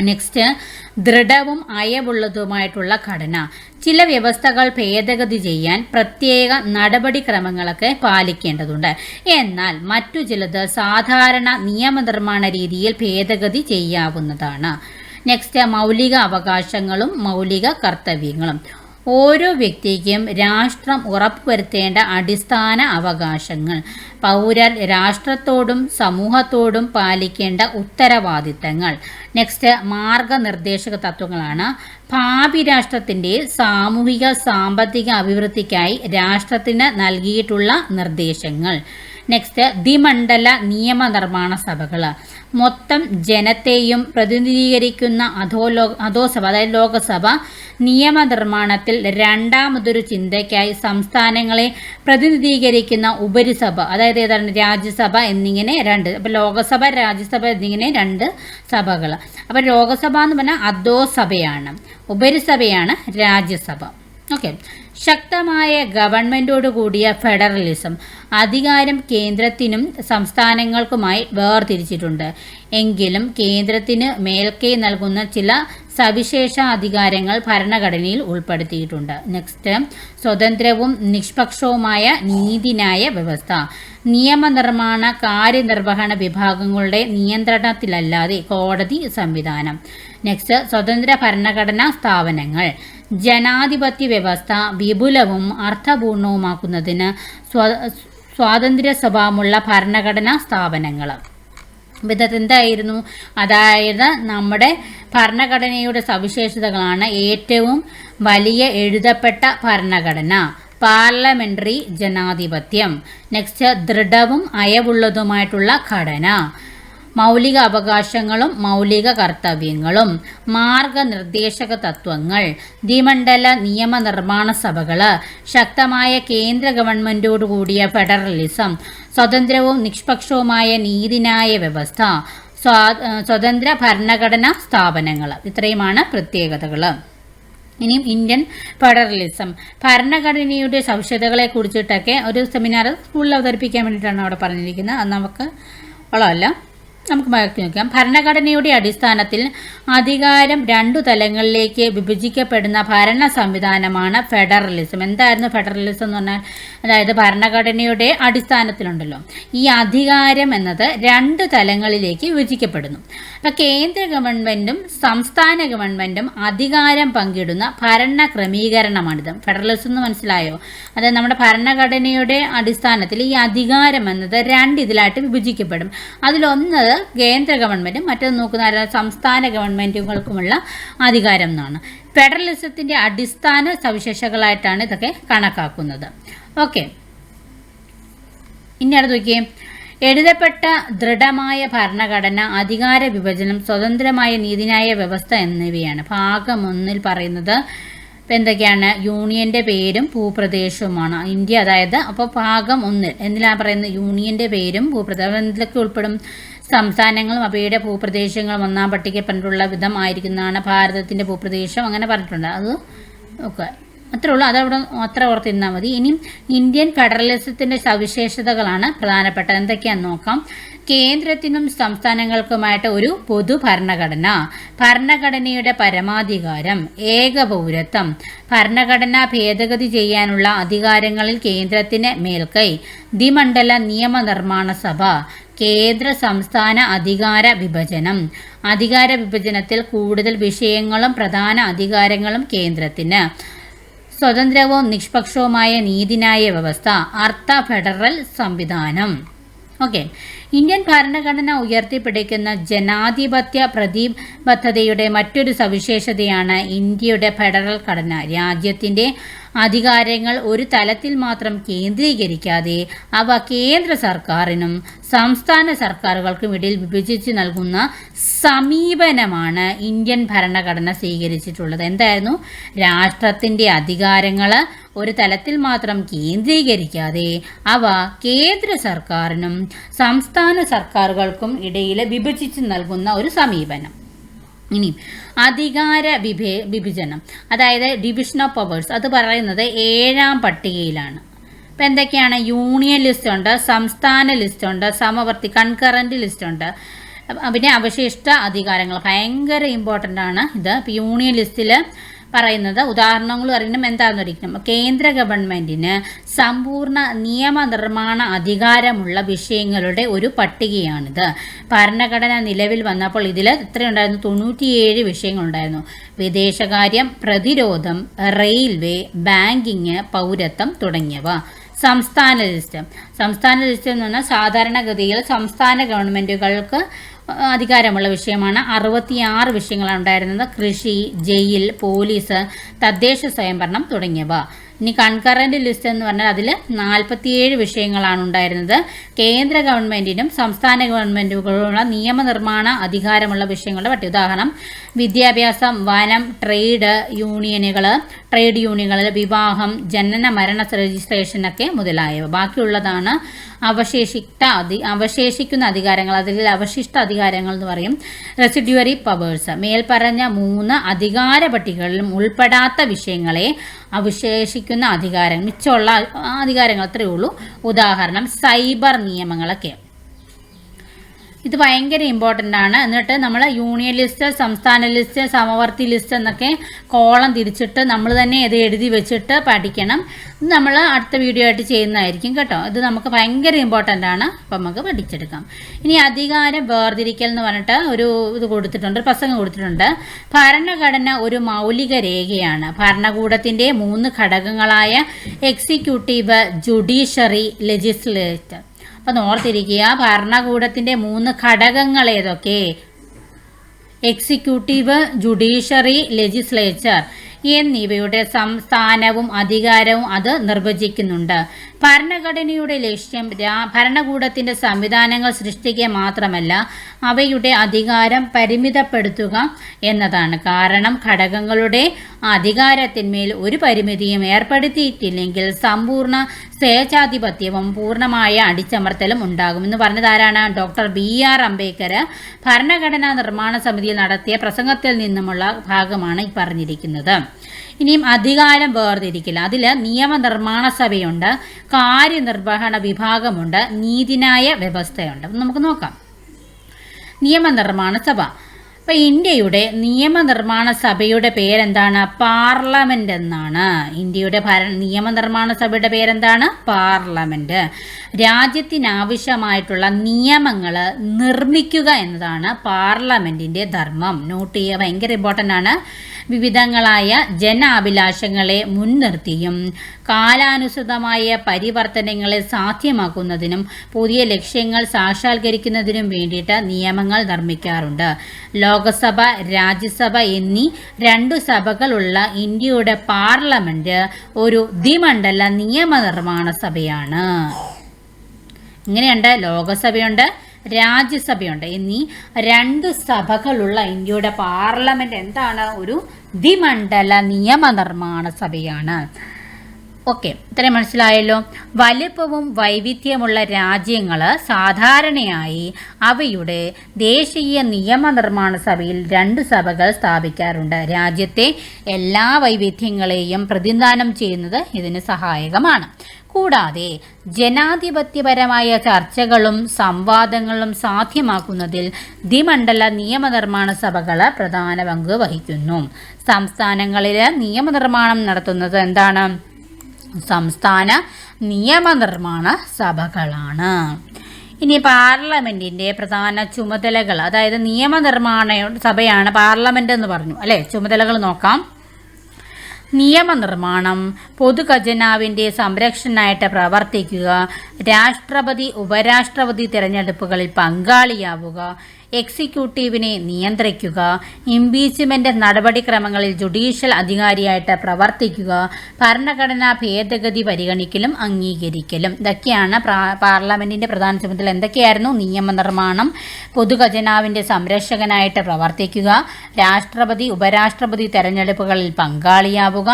നെക്സ്റ്റ് ദൃഢവും അയവുള്ളതുമായിട്ടുള്ള ഘടന. ചില വ്യവസ്ഥകൾ ഭേദഗതി ചെയ്യാൻ പ്രത്യേക നടപടിക്രമങ്ങളൊക്കെ പാലിക്കേണ്ടതുണ്ട്. എന്നാൽ മറ്റു ചിലത് സാധാരണ നിയമനിർമ്മാണ രീതിയിൽ ഭേദഗതി ചെയ്യാവുന്നതാണ്. നെക്സ്റ്റ് മൗലിക അവകാശങ്ങളും മൗലിക കർത്തവ്യങ്ങളും. ഓരോ വ്യക്തിക്കും രാഷ്ട്രം ഉറപ്പുവരുത്തേണ്ട അടിസ്ഥാന അവകാശങ്ങൾ. പൗരർ രാഷ്ട്രത്തോടും സമൂഹത്തോടും പാലിക്കേണ്ട ഉത്തരവാദിത്തങ്ങൾ. നെക്സ്റ്റ് മാർഗനിർദ്ദേശക തത്വങ്ങളാണ്. ഭാവി രാഷ്ട്രത്തിന്റെ സാമൂഹിക സാമ്പത്തിക അഭിവൃദ്ധിക്കായി രാഷ്ട്രത്തിന് നൽകിയിട്ടുള്ള നിർദ്ദേശങ്ങൾ. നെക്സ്റ്റ് ദ്വിമണ്ഡല നിയമനിർമ്മാണ സഭകൾ മൊത്തം ജനത്തെയും പ്രതിനിധീകരിക്കുന്ന അധോലോ അധോസഭ അതായത് ലോകസഭ നിയമനിർമ്മാണത്തിൽ രണ്ടാമതൊരു ചിന്തയ്ക്കായി സംസ്ഥാനങ്ങളെ പ്രതിനിധീകരിക്കുന്ന ഉപരിസഭ അതായത് ഏതാണ്? രാജ്യസഭ എന്നിങ്ങനെ രണ്ട് അപ്പോൾ ലോകസഭ രാജ്യസഭ എന്നിങ്ങനെ രണ്ട് സഭകൾ അപ്പോൾ ലോകസഭ എന്ന് പറഞ്ഞാൽ അധോസഭയാണ് ഉപരിസഭയാണ് രാജ്യസഭ. ഓക്കെ ശക്തമായ ഗവൺമെന്റോട് കൂടിയ ഫെഡറലിസം അധികാരം കേന്ദ്രത്തിനും സംസ്ഥാനങ്ങൾക്കുമായി വേർതിരിച്ചിട്ടുണ്ട്. എങ്കിലും കേന്ദ്രത്തിന് മേൽക്കൈ നൽകുന്ന ചില സവിശേഷ അധികാരങ്ങൾ ഭരണഘടനയിൽ ഉൾപ്പെടുത്തിയിട്ടുണ്ട്. നെക്സ്റ്റ് സ്വതന്ത്രവും നിഷ്പക്ഷവുമായ നീതിന്യായ വ്യവസ്ഥ. നിയമനിർമ്മാണ കാര്യനിർവഹണ വിഭാഗങ്ങളുടെ നിയന്ത്രണത്തിലല്ലാതെ കോടതി സംവിധാനം. നെക്സ്റ്റ് സ്വതന്ത്ര ഭരണഘടനാ സ്ഥാപനങ്ങൾ. ജനാധിപത്യ വ്യവസ്ഥ വിപുലവും അർത്ഥപൂർണവുമാക്കുന്നതിന് സ്വ സ്വാതന്ത്ര്യ സ്വഭാവമുള്ള ഭരണഘടനാ സ്ഥാപനങ്ങൾ വിധത്തെന്തായിരുന്നു അതായത് നമ്മുടെ ഭരണഘടനയുടെ സവിശേഷതകളാണ് ഏറ്റവും വലിയ എഴുതപ്പെട്ട ഭരണഘടന. പാർലമെന്ററി ജനാധിപത്യം. നെക്സ്റ്റ് ദൃഢവും അയവുള്ളതുമായിട്ടുള്ള ഘടന. മൗലിക അവകാശങ്ങളും മൗലിക കർത്തവ്യങ്ങളും മാർഗനിർദ്ദേശക തത്വങ്ങൾ ദ്വിമണ്ഡല നിയമനിർമ്മാണ സഭകൾ ശക്തമായ കേന്ദ്ര ഗവൺമെന്റോട് കൂടിയ ഫെഡറലിസം സ്വതന്ത്രവും നിഷ്പക്ഷവുമായ നീതിന്യായ വ്യവസ്ഥ സ്വതന്ത്ര ഭരണഘടനാ സ്ഥാപനങ്ങൾ ഇത്രയുമാണ് പ്രത്യേകതകൾ ഇനിയും ഇന്ത്യൻ ഫെഡറലിസം. ഭരണഘടനയുടെ സവിശേഷതകളെ കുറിച്ചിട്ടൊക്കെ ഒരു സെമിനാർ സ്കൂളിൽ അവതരിപ്പിക്കാൻ വേണ്ടിയിട്ടാണ് അവിടെ പറഞ്ഞിരിക്കുന്നത്. അത് നമുക്ക് ഉള്ളതല്ല. നമുക്ക് മാറ്റി നോക്കാം. ഭരണഘടനയുടെ അടിസ്ഥാനത്തിൽ അധികാരം രണ്ടു തലങ്ങളിലേക്ക് വിഭജിക്കപ്പെടുന്ന ഭരണ സംവിധാനമാണ് ഫെഡറലിസം. എന്തായിരുന്നു ഫെഡറലിസം എന്ന് പറഞ്ഞാൽ? അതായത് ഭരണഘടനയുടെ അടിസ്ഥാനത്തിലുണ്ടല്ലോ. ഈ അധികാരം എന്നത് രണ്ട് തലങ്ങളിലേക്ക് വിഭജിക്കപ്പെടുന്നു. അപ്പം കേന്ദ്ര ഗവൺമെന്റും സംസ്ഥാന ഗവൺമെന്റും അധികാരം പങ്കിടുന്ന ഭരണ ക്രമീകരണമാണിത് ഫെഡറലിസം എന്ന് മനസ്സിലായോ? അതായത് നമ്മുടെ ഭരണഘടനയുടെ അടിസ്ഥാനത്തിൽ ഈ അധികാരം എന്നത് രണ്ട് ഇതിലായിട്ട് വിഭജിക്കപ്പെടും. അതിലൊന്ന് കേന്ദ്ര ഗവൺമെന്റും മറ്റൊന്ന് നോക്കുന്ന സംസ്ഥാന ഗവൺമെന്റുകൾക്കുമുള്ള അധികാരം എന്നാണ്. ഫെഡറലിസത്തിന്റെ അടിസ്ഥാന സവിശേഷകളായിട്ടാണ് ഇതൊക്കെ കണക്കാക്കുന്നത്. ഓക്കെ. ഇനി അടുത്ത് നോക്കിയേ. എഴുതപ്പെട്ട ദൃഢമായ ഭരണഘടന അധികാര വിഭജനം സ്വതന്ത്രമായ നീതിന്യായ വ്യവസ്ഥ എന്നിവയാണ്. ഭാഗം ഒന്നിൽ പറയുന്നത് ഇപ്പം എന്തൊക്കെയാണ്? യൂണിയന്റെ പേരും ഭൂപ്രദേശവുമാണ്. ഇന്ത്യ അതായത് അപ്പോൾ ഭാഗം ഒന്നിൽ. എന്തിലാണ് പറയുന്നത്? യൂണിയന്റെ പേരും ഭൂപ്രദേശം. എന്തിലൊക്കെ ഉൾപ്പെടും? സംസ്ഥാനങ്ങളും അവയുടെ ഭൂപ്രദേശങ്ങളും ഒന്നാം പട്ടികപ്പെട്ടിട്ടുള്ള വിധം ആയിരിക്കുന്നതാണ് ഭാരതത്തിന്റെ ഭൂപ്രദേശം അങ്ങനെ പറഞ്ഞിട്ടുണ്ട്. അത് ഒക്കെ. അത്രേ ഉള്ളൂ. അതവിടെ അത്ര ഓർത്തിരുന്നാൽ മതി. ഇനി ഇന്ത്യൻ ഫെഡറലിസത്തിന്റെ സവിശേഷതകളാണ് പ്രധാനപ്പെട്ട എന്തൊക്കെയാണെന്ന് നോക്കാം. കേന്ദ്രത്തിനും സംസ്ഥാനങ്ങൾക്കുമായിട്ട് ഒരു പൊതു ഭരണഘടന ഭരണഘടനയുടെ പരമാധികാരം ഏകപൗരത്വം. ഭരണഘടന ഭേദഗതി ചെയ്യാനുള്ള അധികാരങ്ങളിൽ കേന്ദ്രത്തിന് മേൽക്കൈ. ദ്വിമണ്ഡല നിയമനിർമ്മാണ സഭ. കേന്ദ്ര സംസ്ഥാന അധികാര വിഭജനം. അധികാര വിഭജനത്തിൽ കൂടുതൽ വിഷയങ്ങളും പ്രധാന അധികാരങ്ങളും കേന്ദ്രത്തിന്. സ്വതന്ത്രവും നിഷ്പക്ഷവുമായ നീതിന്യായ വ്യവസ്ഥ അർത്ഥ ഫെഡറൽ സംവിധാനം. ഓക്കെ. ഇന്ത്യൻ ഭരണഘടന ഉയർത്തിപ്പിടിക്കുന്ന ജനാധിപത്യ പ്രതിബദ്ധതയുടെ മറ്റൊരു സവിശേഷതയാണ് ഇന്ത്യയുടെ ഫെഡറൽ ഘടന. രാജ്യത്തിന്റെ അധികാരങ്ങൾ ഒരു തലത്തിൽ മാത്രം കേന്ദ്രീകരിക്കാതെ അവ കേന്ദ്ര സർക്കാരിനും സംസ്ഥാന സർക്കാരുകൾക്കും ഇടയിൽ വിഭജിച്ച് നൽകുന്ന സമീപനമാണ് ഇന്ത്യൻ ഭരണഘടന സ്വീകരിച്ചിട്ടുള്ളത്. എന്തായിരുന്നു? രാഷ്ട്രത്തിന്റെ അധികാരങ്ങൾ ഒരു തലത്തിൽ മാത്രം കേന്ദ്രീകരിക്കാതെ അവ കേന്ദ്ര സർക്കാരിനും സംസ്ഥാന സർക്കാരുകൾക്കും ഇടയിൽ വിഭജിച്ച് നൽകുന്ന ഒരു സമീപനം. ഇനി അധികാര വിഭേ വിഭജനം അതായത് ഡിവിഷൻ ഓഫ് പവേഴ്സ് അത് പറയുന്നത് ഏഴാം പട്ടികയിലാണ്. ഇപ്പം എന്തൊക്കെയാണ്? യൂണിയൻ ലിസ്റ്റ് ഉണ്ട് സംസ്ഥാന ലിസ്റ്റ് ഉണ്ട് സമവർത്തി കൺകറന്റ് ലിസ്റ്റ് ഉണ്ട്. പിന്നെ അവശിഷ്ട അധികാരങ്ങൾ ഭയങ്കര ഇമ്പോർട്ടന്റ് ആണ് ഇത്. യൂണിയൻ ലിസ്റ്റിൽ പറയുന്നത് ഉദാഹരണങ്ങൾ പറയുന്നത് എന്താണെന്ന് ഒരിക്കലും കേന്ദ്ര ഗവൺമെന്റിന് സമ്പൂർണ നിയമനിർമ്മാണ അധികാരമുള്ള വിഷയങ്ങളുടെ ഒരു പട്ടികയാണിത്. ഭരണഘടന നിലവിൽ വന്നപ്പോൾ ഇതിൽ എത്രയുണ്ടായിരുന്നു? തൊണ്ണൂറ്റിയേഴ് വിഷയങ്ങളുണ്ടായിരുന്നു. വിദേശകാര്യം പ്രതിരോധം റെയിൽവേ ബാങ്കിങ് പൗരത്വം തുടങ്ങിയവ. സംസ്ഥാന ലിസ്റ്റ് സംസ്ഥാന ലിസ്റ്റ് എന്ന് പറഞ്ഞാൽ സാധാരണഗതിയിൽ സംസ്ഥാന ഗവൺമെന്റുകൾക്ക് അധികാരമുള്ള വിഷയമാണ്. അറുപത്തിയാറ് വിഷയങ്ങളാണ് ഉണ്ടായിരുന്നത്. കൃഷി ജയിൽ പോലീസ് തദ്ദേശ സ്വയംഭരണം തുടങ്ങിയവ. ഇനി കൺകറന്റ് ലിസ്റ്റ് എന്ന് പറഞ്ഞാൽ അതിൽ നാൽപ്പത്തിയേഴ് വിഷയങ്ങളാണ് ഉണ്ടായിരുന്നത്. കേന്ദ്ര ഗവൺമെന്റിനും സംസ്ഥാന ഗവൺമെന്റുകളുള്ള നിയമനിർമ്മാണ അധികാരമുള്ള വിഷയങ്ങളുടെ പറ്റി ഉദാഹരണം വിദ്യാഭ്യാസം വനം ട്രേഡ് യൂണിയനുകൾ ട്രേഡ് യൂണിയനുകൾ വിവാഹം ജനന മരണ രജിസ്ട്രേഷനൊക്കെ മുതലായവ. ബാക്കിയുള്ളതാണ് അവശേഷിക്ത അധി അവശേഷിക്കുന്ന അധികാരങ്ങൾ. അതിൽ അവശിഷ്ട അധികാരങ്ങൾ എന്ന് പറയും. റെസിഡ്യൂറി പവേഴ്സ് മേൽപ്പറഞ്ഞ മൂന്ന് അധികാര പട്ടികകളിലും ഉൾപ്പെടാത്ത വിഷയങ്ങളെ അവശേഷിക്കുന്ന അധികാരം മിച്ചമുള്ള അധികാരങ്ങൾ അത്രയേ ഉള്ളൂ. ഉദാഹരണം സൈബർ നിയമങ്ങളൊക്കെ. ഇത് ഭയങ്കര ഇമ്പോർട്ടന്റ് ആണ്. എന്നിട്ട് നമ്മൾ യൂണിയൻ ലിസ്റ്റ് സംസ്ഥാന ലിസ്റ്റ് സമവർത്തി ലിസ്റ്റ് എന്നൊക്കെ കോളം തിരിച്ചിട്ട് നമ്മൾ തന്നെ ഇത് എഴുതി വെച്ചിട്ട് പഠിക്കണം. ഇത് നമ്മൾ അടുത്ത വീഡിയോ ആയിട്ട് ചെയ്യുന്നതായിരിക്കും കേട്ടോ. ഇത് നമുക്ക് ഭയങ്കര ഇമ്പോർട്ടന്റ് ആണ്. അപ്പം നമുക്ക് പഠിച്ചെടുക്കാം. ഇനി അധികാരം വേർതിരിക്കൽ എന്ന് പറഞ്ഞിട്ട് ഒരു ഇത് കൊടുത്തിട്ടുണ്ട് ഒരു പ്രസംഗം കൊടുത്തിട്ടുണ്ട്. ഭരണഘടന ഒരു മൗലിക രേഖയാണ്. ഭരണകൂടത്തിന്റെ മൂന്ന് ഘടകങ്ങളായ എക്സിക്യൂട്ടീവ് ജുഡീഷ്യറി ലെജിസ്ലേറ്റർ അപ്പം ഓർത്തിരിക്കുക ഭരണകൂടത്തിന്റെ മൂന്ന് ഘടകങ്ങൾ ഏതൊക്കെ? എക്സിക്യൂട്ടീവ് ജുഡീഷ്യറി ലെജിസ്ലേച്ചർ എന്നിവയുടെ സംസ്ഥാനവും അധികാരവും അത് നിർവചിക്കുന്നുണ്ട്. ഭരണഘടനയുടെ ലക്ഷ്യം ഭരണകൂടത്തിന്റെ സംവിധാനങ്ങൾ സൃഷ്ടിക്കുക മാത്രമല്ല അവയുടെ അധികാരം പരിമിതപ്പെടുത്തുക എന്നതാണ്. കാരണം ഘടകങ്ങളുടെ അധികാരത്തിന്മേൽ ഒരു പരിമിതിയും ഏർപ്പെടുത്തിയിട്ടില്ലെങ്കിൽ സമ്പൂർണ സ്വേച്ഛാധിപത്യവും പൂർണമായ അടിച്ചമർത്തലും ഉണ്ടാകുമെന്ന് പറഞ്ഞതാരാണ് ഡോക്ടർ ബി ആർ അംബേദ്കർ ഭരണഘടനാ നിർമ്മാണ സമിതിയിൽ നടത്തിയ പ്രസംഗത്തിൽ നിന്നുമുള്ള ഭാഗമാണ് പറഞ്ഞിരിക്കുന്നത്. ഇനിയും അധികാരം വേർതിരിക്കില്ല. അതിൽ നിയമനിർമ്മാണ സഭയുണ്ട് കാര്യനിർവഹണ വിഭാഗമുണ്ട് നീതിന്യായ വ്യവസ്ഥയുണ്ട്. നമുക്ക് നോക്കാം. നിയമനിർമ്മാണ സഭ. അപ്പോൾ ഇന്ത്യയുടെ നിയമനിർമ്മാണ സഭയുടെ പേരെന്താണ്? പാർലമെന്റ് എന്നാണ്. ഇന്ത്യയുടെ ഭരണ നിയമനിർമ്മാണ സഭയുടെ പേരെന്താണ്? പാർലമെന്റ്. രാജ്യത്തിനാവശ്യമായിട്ടുള്ള നിയമങ്ങൾ നിർമ്മിക്കുക എന്നതാണ് പാർലമെന്റിന്റെ ധർമ്മം. നോട്ട് ചെയ്യുക ഭയങ്കര ഇമ്പോർട്ടന്റ് ആണ്. വിവിധങ്ങളായ ജനാഭിലാഷങ്ങളെ മുൻനിർത്തിയും കാലാനുസൃതമായ പരിവർത്തനങ്ങളെ സാധ്യമാക്കുന്നതിനും പുതിയ ലക്ഷ്യങ്ങൾ സാക്ഷാത്കരിക്കുന്നതിനും വേണ്ടിയിട്ട് നിയമങ്ങൾ നിർമ്മിക്കാറുണ്ട്. ലോകസഭ രാജ്യസഭ എന്നീ രണ്ടു സഭകളുള്ള ഇന്ത്യയുടെ പാർലമെന്റ് ഒരു ദ്വിമണ്ഡല നിയമനിർമ്മാണ സഭയാണ്. ഇങ്ങനെയുണ്ട്. ലോകസഭയുണ്ട് രാജ്യസഭയുണ്ട്. എന്നീ രണ്ട് സഭകളുള്ള ഇന്ത്യയുടെ പാർലമെന്റ് എന്താണ്? ഒരു ദ്വിമണ്ഡല നിയമനിർമ്മാണ സഭയാണ്. ഓക്കെ ഇത്രയും മനസ്സിലായല്ലോ? വലിപ്പവും വൈവിധ്യമുള്ള രാജ്യങ്ങൾ സാധാരണയായി അവയുടെ ദേശീയ നിയമനിർമ്മാണ സഭയിൽ രണ്ട് സഭകൾ സ്ഥാപിക്കാറുണ്ട്. രാജ്യത്തെ എല്ലാ വൈവിധ്യങ്ങളെയും പ്രതിനിധാനം ചെയ്യുന്നത് ഇതിന് സഹായകമാണ്. കൂടാതെ ജനാധിപത്യപരമായ ചർച്ചകളും സംവാദങ്ങളും സാധ്യമാക്കുന്നതിൽ ദ്വിമണ്ഡല നിയമനിർമ്മാണ സഭകൾ പ്രധാന പങ്ക് വഹിക്കുന്നു. സംസ്ഥാനങ്ങളിൽ നിയമനിർമ്മാണം നടത്തുന്നത് എന്താണ്? സംസ്ഥാന നിയമനിർമ്മാണ സഭകളാണ്. ഇനി പാർലമെന്റിന്റെ പ്രധാന ചുമതലകൾ അതായത് നിയമനിർമ്മാണ സഭയാണ് പാർലമെന്റ് എന്ന് പറഞ്ഞു. അല്ലെ? ചുമതലകൾ നോക്കാം. നിയമനിർമ്മാണം പൊതുഖജനാവിന്റെ സംരക്ഷണമായിട്ട് പ്രവർത്തിക്കുക രാഷ്ട്രപതി ഉപരാഷ്ട്രപതി തിരഞ്ഞെടുപ്പുകളിൽ പങ്കാളിയാവുക എക്സിക്യൂട്ടീവിനെ നിയന്ത്രിക്കുക ഇംപീച്ച്മെന്റ് നടപടിക്രമങ്ങളിൽ ജുഡീഷ്യൽ അധികാരിയായിട്ട് പ്രവർത്തിക്കുക ഭരണഘടനാ ഭേദഗതി പരിഗണിക്കലും അംഗീകരിക്കലും. ഇതൊക്കെയാണ് പാർലമെന്റിന്റെ പ്രധാന ചുമതല. എന്തൊക്കെയായിരുന്നു? നിയമനിർമ്മാണം പൊതുഖജനാവിന്റെ സംരക്ഷകനായിട്ട് പ്രവർത്തിക്കുക രാഷ്ട്രപതി ഉപരാഷ്ട്രപതി തെരഞ്ഞെടുപ്പുകളിൽ പങ്കാളിയാവുക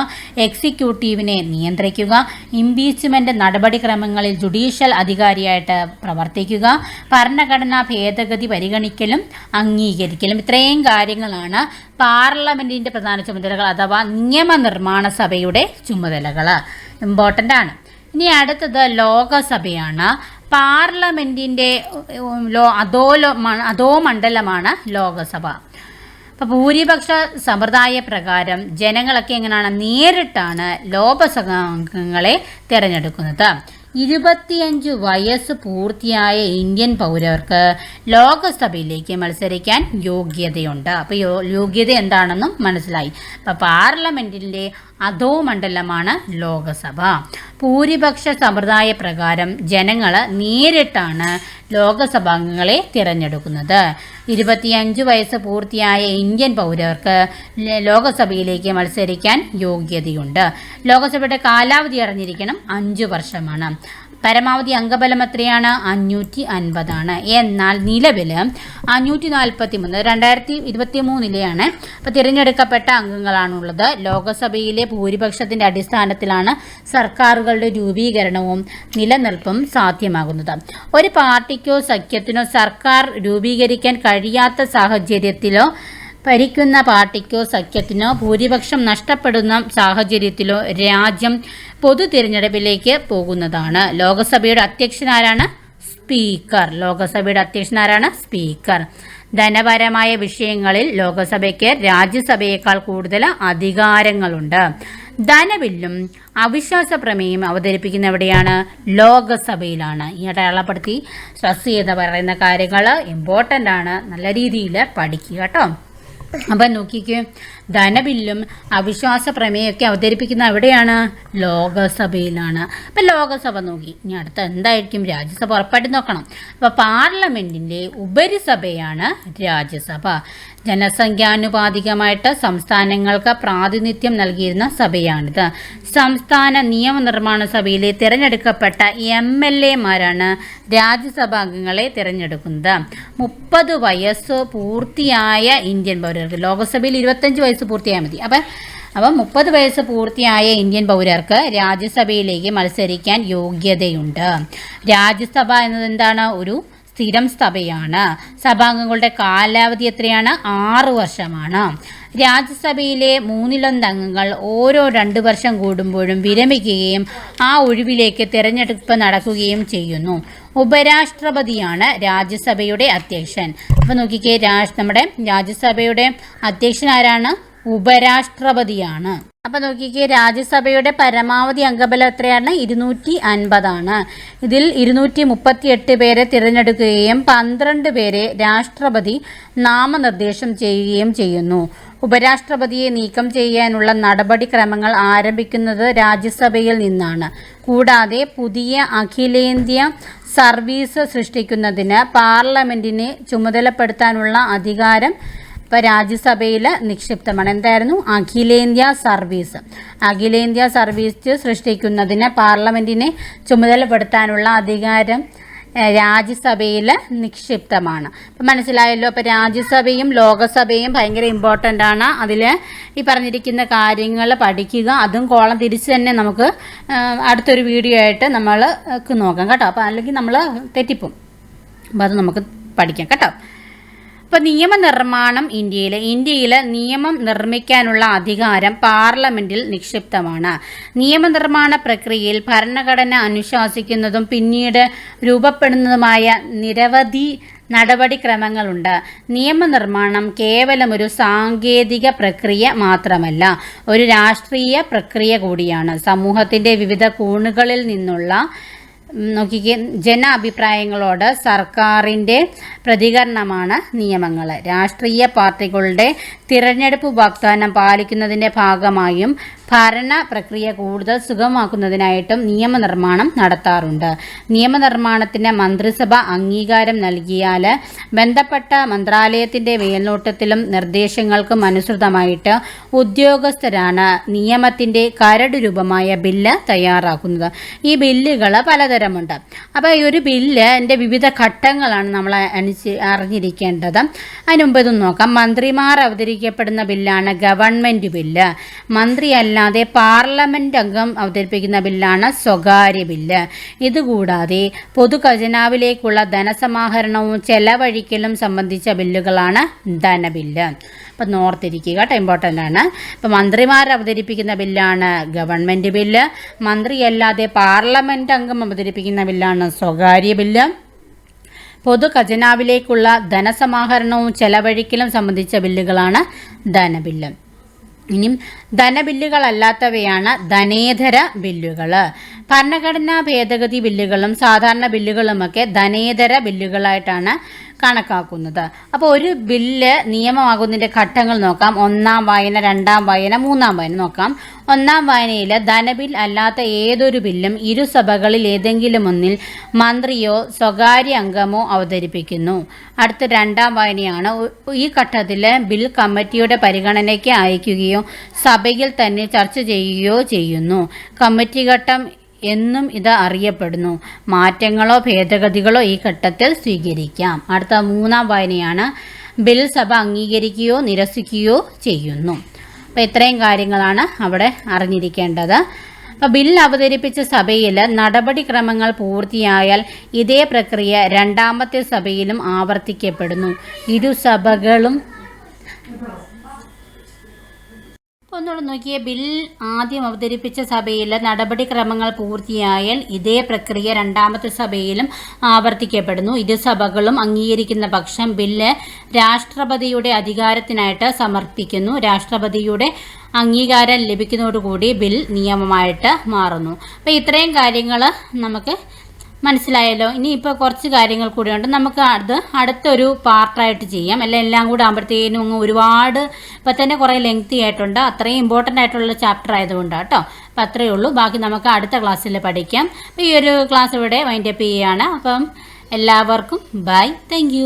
എക്സിക്യൂട്ടീവിനെ നിയന്ത്രിക്കുക ഇംപീച്ച്മെന്റ് നടപടിക്രമങ്ങളിൽ ജുഡീഷ്യൽ അധികാരിയായിട്ട് പ്രവർത്തിക്കുക ഭരണഘടനാ ഭേദഗതി പരിഗണിക്കലും അംഗീകരിക്കലും ഇത്രയും കാര്യങ്ങളാണ് പാർലമെന്റിന്റെ പ്രധാന ചുമതലകൾ അഥവാ നിയമനിർമ്മാണ സഭയുടെ ചുമതലകൾ. ഇമ്പോർട്ടന്റ് ആണ്. ഇനി അടുത്തത് ലോകസഭയാണ്. പാർലമെന്റിന്റെ ലോ അധോലോ മ- അധോ മണ്ഡലമാണ് ലോകസഭ. അപ്പോൾ ഭൂരിപക്ഷ സമ്പ്രദായ പ്രകാരം ജനങ്ങളൊക്കെ എങ്ങനെയാണ് നേരിട്ടാണ് ലോകസഭാംഗങ്ങളെ തിരഞ്ഞെടുക്കുന്നത്. ഇരുപത്തിയഞ്ച് വയസ്സ് പൂർത്തിയായ ഇന്ത്യൻ പൗരർക്ക് ലോകസഭയിലേക്ക് മത്സരിക്കാൻ യോഗ്യതയുണ്ട്. അപ്പോൾ യോഗ്യത എന്താണെന്നും മനസ്സിലായി. അപ്പോൾ പാർലമെന്റിന്റെ അധോ മണ്ഡലമാണ് ലോകസഭ. ഭൂരിപക്ഷ സമ്പ്രദായ പ്രകാരം ജനങ്ങൾ നേരിട്ടാണ് ലോകസഭാംഗങ്ങളെ തിരഞ്ഞെടുക്കുന്നത്. ഇരുപത്തിയഞ്ച് വയസ്സ് പൂർത്തിയായ ഇന്ത്യൻ പൗരർക്ക് ലോകസഭയിലേക്ക് മത്സരിക്കാൻ യോഗ്യതയുണ്ട്. ലോകസഭയുടെ കാലാവധി അറിഞ്ഞിരിക്കണം അഞ്ച് വർഷമാണ്. പരമാവധി അംഗബലം എത്രയാണ്? അഞ്ഞൂറ്റി അൻപതാണ് എന്നാൽ നിലവിൽ അഞ്ഞൂറ്റി നാൽപ്പത്തി മൂന്ന് രണ്ടായിരത്തി ഇരുപത്തി മൂന്നിലെയാണ് അപ്പോൾ തിരഞ്ഞെടുക്കപ്പെട്ട അംഗങ്ങളാണുള്ളത്. ലോകസഭയിലെ ഭൂരിപക്ഷത്തിന്റെ അടിസ്ഥാനത്തിലാണ് സർക്കാരുകളുടെ രൂപീകരണവും നിലനിൽപ്പും സാധ്യമാകുന്നത്. ഒരു പാർട്ടിക്കോ സഖ്യത്തിനോ സർക്കാർ രൂപീകരിക്കാൻ കഴിയാത്ത സാഹചര്യത്തിലോ ഭരിക്കുന്ന പാർട്ടിക്കോ സഖ്യത്തിനോ ഭൂരിപക്ഷം നഷ്ടപ്പെടുന്ന സാഹചര്യത്തിലോ രാജ്യം പൊതു തിരഞ്ഞെടുപ്പിലേക്ക് പോകുന്നതാണ്. ലോകസഭയുടെ അധ്യക്ഷനാരാണ് സ്പീക്കർ. ലോകസഭയുടെ അധ്യക്ഷനാരാണ് സ്പീക്കർ. ധനപരമായ വിഷയങ്ങളിൽ ലോകസഭയ്ക്ക് രാജ്യസഭയേക്കാൾ കൂടുതൽ അധികാരങ്ങളുണ്ട്. ധനബില്ലും അവിശ്വാസ പ്രമേയം അവതരിപ്പിക്കുന്ന എവിടെയാണ് ലോകസഭയിലാണ്. ഈ അടയാളപ്പെടുത്തി സ്ട്രെസ് ചെയ്ത് പറയുന്ന കാര്യങ്ങൾ ഇമ്പോർട്ടന്റ് ആണ്. നല്ല രീതിയിൽ പഠിക്കുക കേട്ടോ. അപ്പം നോക്കിക്കേ. ധനബില്ലും അവിശ്വാസ പ്രമേയമൊക്കെ അവതരിപ്പിക്കുന്ന എവിടെയാണ് ലോകസഭയിലാണ്. അപ്പം ലോകസഭ നോക്കി. ഇനി അടുത്ത എന്തായിരിക്കും? രാജ്യസഭ ഉറപ്പായിട്ട് നോക്കണം. അപ്പോൾ പാർലമെന്റിന്റെ ഉപരിസഭയാണ് രാജ്യസഭ. ജനസംഖ്യാനുപാതികമായിട്ട് സംസ്ഥാനങ്ങൾക്ക് പ്രാതിനിധ്യം നൽകിയിരുന്ന സഭയാണിത്. സംസ്ഥാന നിയമനിർമ്മാണ സഭയിലെ തിരഞ്ഞെടുക്കപ്പെട്ട എം എൽ എമാരാണ് രാജ്യസഭാ അംഗങ്ങളെ തിരഞ്ഞെടുക്കുന്നത്. മുപ്പത് വയസ്സ് പൂർത്തിയായ ഇന്ത്യൻ പൗരർക്ക്. ലോകസഭയിൽ ഇരുപത്തഞ്ച് വയസ്സ് പൂർത്തിയായാൽ മതി. അപ്പം അപ്പം മുപ്പത് വയസ്സ് പൂർത്തിയായ ഇന്ത്യൻ പൗരർക്ക് രാജ്യസഭയിലേക്ക് മത്സരിക്കാൻ യോഗ്യതയുണ്ട്. രാജ്യസഭ എന്നത് എന്താണ്? ഒരു സ്ഥിരം സഭയാണ്. സഭാംഗങ്ങളുടെ കാലാവധി എത്രയാണ്? ആറ് വർഷമാണ്. രാജ്യസഭയിലെ മൂന്നിലൊന്നംഗങ്ങൾ ഓരോ രണ്ട് വർഷം കൂടുമ്പോഴും വിരമിക്കുകയും ആ ഒഴിവിലേക്ക് തിരഞ്ഞെടുപ്പ് നടക്കുകയും ചെയ്യുന്നു. ഉപരാഷ്ട്രപതിയാണ് രാജ്യസഭയുടെ അധ്യക്ഷൻ. അപ്പോൾ നോക്കിക്കേ രാ നമ്മുടെ രാജ്യസഭയുടെ അധ്യക്ഷൻ ആരാണ്? ഉപരാഷ്ട്രപതിയാണ്. അപ്പൊ നോക്കിക്കേ രാജ്യസഭയുടെ പരമാവധി അംഗബലം എത്രയാണ്? ഇരുന്നൂറ്റി അൻപതാണ് ഇതിൽ ഇരുന്നൂറ്റി മുപ്പത്തി എട്ട് പേരെ തിരഞ്ഞെടുക്കുകയും പന്ത്രണ്ട് പേരെ രാഷ്ട്രപതി നാമനിർദ്ദേശം ചെയ്യുകയും ചെയ്യുന്നു. ഉപരാഷ്ട്രപതിയെ നീക്കം ചെയ്യാനുള്ള നടപടിക്രമങ്ങൾ ആരംഭിക്കുന്നത് രാജ്യസഭയിൽ നിന്നാണ്. കൂടാതെ പുതിയ അഖിലേന്ത്യാ സർവീസ് സൃഷ്ടിക്കുന്നതിന് പാർലമെന്റിനെ ചുമതലപ്പെടുത്താനുള്ള അധികാരം ഇപ്പോൾ രാജ്യസഭയിൽ നിക്ഷിപ്തമാണ്. എന്തായിരുന്നു? അഖിലേന്ത്യാ സർവീസ്. അഖിലേന്ത്യാ സർവീസ് സൃഷ്ടിക്കുന്നതിന് പാർലമെന്റിനെ ചുമതലപ്പെടുത്താനുള്ള അധികാരം രാജ്യസഭയിൽ നിക്ഷിപ്തമാണ്. അപ്പം മനസ്സിലായല്ലോ അപ്പോൾ രാജ്യസഭയും ലോകസഭയും ഭയങ്കര ഇമ്പോർട്ടന്റ് ആണ്. അതിൽ ഈ പറഞ്ഞിരിക്കുന്ന കാര്യങ്ങൾ പഠിക്കുക അതും കോളം തിരിച്ച് തന്നെ നമുക്ക് അടുത്തൊരു വീഡിയോ ആയിട്ട് നമ്മൾ നോക്കാം കേട്ടോ. അപ്പോൾ അല്ലെങ്കിൽ നമ്മൾ തെറ്റിപ്പോം അപ്പോൾ അത് നമുക്ക് പഠിക്കാം കേട്ടോ. ഇപ്പോൾ നിയമനിർമ്മാണം ഇന്ത്യയിൽ ഇന്ത്യയിൽ നിയമം നിർമ്മിക്കാനുള്ള അധികാരം പാർലമെന്റിൽ നിക്ഷിപ്തമാണ്. നിയമനിർമ്മാണ പ്രക്രിയയിൽ ഭരണഘടന അനുശാസിക്കുന്നതും പിന്നീട് രൂപപ്പെടുന്നതുമായ നിരവധി നടപടിക്രമങ്ങളുണ്ട്. നിയമനിർമ്മാണം കേവലം ഒരു സാങ്കേതിക പ്രക്രിയ മാത്രമല്ല ഒരു രാഷ്ട്രീയ പ്രക്രിയ കൂടിയാണ്. സമൂഹത്തിന്റെ വിവിധ കോണുകളിൽ നിന്നുള്ള നോക്കിക്കേ ജന അഭിപ്രായങ്ങളോട് സർക്കാരിന്റെ പ്രതികരണമാണ് നിയമങ്ങൾ. രാഷ്ട്രീയ പാർട്ടികളുടെ തിരഞ്ഞെടുപ്പ് വാഗ്ദാനം പാലിക്കുന്നതിന്റെ ഭാഗമായും ഭരണ പ്രക്രിയ കൂടുതൽ സുഗമമാക്കുന്നതിനായിട്ടും നിയമനിർമ്മാണം നടത്താറുണ്ട്. നിയമനിർമ്മാണത്തിന് മന്ത്രിസഭ അംഗീകാരം നൽകിയാൽ ബന്ധപ്പെട്ട മന്ത്രാലയത്തിന്റെ മേൽനോട്ടത്തിലും നിർദ്ദേശങ്ങൾക്കും അനുസൃതമായിട്ട് ഉദ്യോഗസ്ഥരാണ് നിയമത്തിന്റെ കരട് രൂപമായ ബില്ല് തയ്യാറാക്കുന്നത്. ഈ ബില്ലുകൾ പലതരമുണ്ട്. അപ്പോൾ ഈ ഒരു ബില്ല് എന്റെ വിവിധ ഘട്ടങ്ങളാണ് നമ്മൾ അനുസ അറിഞ്ഞിരിക്കേണ്ടത്. അതിന് നോക്കാം. മന്ത്രിമാർ അവതരിക്കപ്പെടുന്ന ബില്ലാണ് ഗവൺമെന്റ് ബില്ല്. മന്ത്രിയല്ലാതെ പാർലമെന്റ് അംഗം അവതരിപ്പിക്കുന്ന ബില്ലാണ് സ്വകാര്യ ബില്ല്. ഇതുകൂടാതെ പൊതുഖജനാവിലേക്കുള്ള ധനസമാഹരണവും ചെലവഴിക്കലും സംബന്ധിച്ച ബില്ലുകളാണ് ധനബില്ല്. അപ്പം നോർത്തിരിക്കുക കേട്ടോ ഇമ്പോർട്ടന്റ് ആണ്. ഇപ്പം മന്ത്രിമാർ അവതരിപ്പിക്കുന്ന ബില്ലാണ് ഗവൺമെന്റ് ബില്ല്. മന്ത്രിയല്ലാതെ പാർലമെന്റ് അംഗം അവതരിപ്പിക്കുന്ന ബില്ലാണ് സ്വകാര്യ ബില്ല്. പൊതു ഖജനാവിലേക്കുള്ള ധനസമാഹരണവും ചെലവഴിക്കലും സംബന്ധിച്ച ബില്ലുകളാണ് ധനബില്ല്. ഇനിയും ധനബില്ലുകളല്ലാത്തവയാണ് ധനേതര ബില്ലുകൾ ഭരണഘടനാ ഭേദഗതി ബില്ലുകളും സാധാരണ ബില്ലുകളുമൊക്കെ ധനേതര ബില്ലുകളായിട്ടാണ് കണക്കാക്കുന്നത്. അപ്പോൾ ഒരു ബില്ല് നിയമമാകുന്നതിന്റെ ഘട്ടങ്ങൾ നോക്കാം. ഒന്നാം വായന രണ്ടാം വായന മൂന്നാം വായന നോക്കാം. ഒന്നാം വായനയിൽ ധനബിൽ അല്ലാത്ത ഏതൊരു ബില്ലും ഇരുസഭകളിൽ ഏതെങ്കിലും ഒന്നിൽ മന്ത്രിയോ സ്വകാര്യ അംഗമോ അവതരിപ്പിക്കുന്നു. അടുത്ത രണ്ടാം വായനയാണ്. ഈ ഘട്ടത്തിൽ ബിൽ കമ്മിറ്റിയുടെ പരിഗണനയ്ക്ക് അയക്കുകയോ സഭയിൽ തന്നെ ചർച്ച ചെയ്യുകയോ ചെയ്യുന്നു. കമ്മിറ്റി ഘട്ടം എന്നും ഇത് അറിയപ്പെടുന്നു. മാറ്റങ്ങളോ ഭേദഗതികളോ ഈ ഘട്ടത്തിൽ സ്വീകരിക്കാം. അടുത്ത മൂന്നാം വായനയാണ്. ബിൽ സഭ അംഗീകരിക്കുകയോ നിരസിക്കുകയോ ചെയ്യുന്നു. അപ്പോൾ ഇത്രയും കാര്യങ്ങളാണ് അവിടെ അറിഞ്ഞിരിക്കേണ്ടത്. അപ്പോൾ ബിൽ അവതരിപ്പിച്ച സഭയിൽ നടപടിക്രമങ്ങൾ പൂർത്തിയായാൽ ഇതേ പ്രക്രിയ രണ്ടാമത്തെ സഭയിലും ആവർത്തിക്കപ്പെടുന്നു. ഇരു സഭകളും ഒന്നുകൂടെ നോക്കിയേ ബിൽ ആദ്യം അവതരിപ്പിച്ച സഭയിലെ നടപടിക്രമങ്ങൾ പൂർത്തിയായാൽ ഇതേ പ്രക്രിയ രണ്ടാമത്തെ സഭയിലും ആവർത്തിക്കപ്പെടുന്നു. ഇരു സഭകളും അംഗീകരിക്കുന്ന പക്ഷം ബില്ല് രാഷ്ട്രപതിയുടെ അധികാരത്തിനായിട്ട് സമർപ്പിക്കുന്നു. രാഷ്ട്രപതിയുടെ അംഗീകാരം ലഭിക്കുന്നതോടുകൂടി ബിൽ നിയമമായിട്ട് മാറുന്നു. അപ്പോൾ ഇത്രയും കാര്യങ്ങൾ നമുക്ക് മനസ്സിലായല്ലോ. ഇനി ഇപ്പോൾ കുറച്ച് കാര്യങ്ങൾ കൂടിയുണ്ട്. നമുക്ക് അത് അടുത്തൊരു പാർട്ടായിട്ട് ചെയ്യാം. അല്ല എല്ലാം കൂടെ ആകുമ്പോഴത്തേനും ഒരുപാട് ഇപ്പം തന്നെ കുറേ ലെങ്തി ആയിട്ടുണ്ട്. അത്രയും ഇമ്പോർട്ടന്റ് ആയിട്ടുള്ള ചാപ്റ്റർ ആയതുകൊണ്ടാണ് കേട്ടോ അപ്പം അത്രയേ ഉള്ളൂ. ബാക്കി നമുക്ക് അടുത്ത ക്ലാസ്സിൽ പഠിക്കാം. ഈ ഒരു ക്ലാസ് ഇവിടെ വൈൻഡപ്പ് ചെയ്യുകയാണ് അപ്പം എല്ലാവർക്കും ബൈ താങ്ക്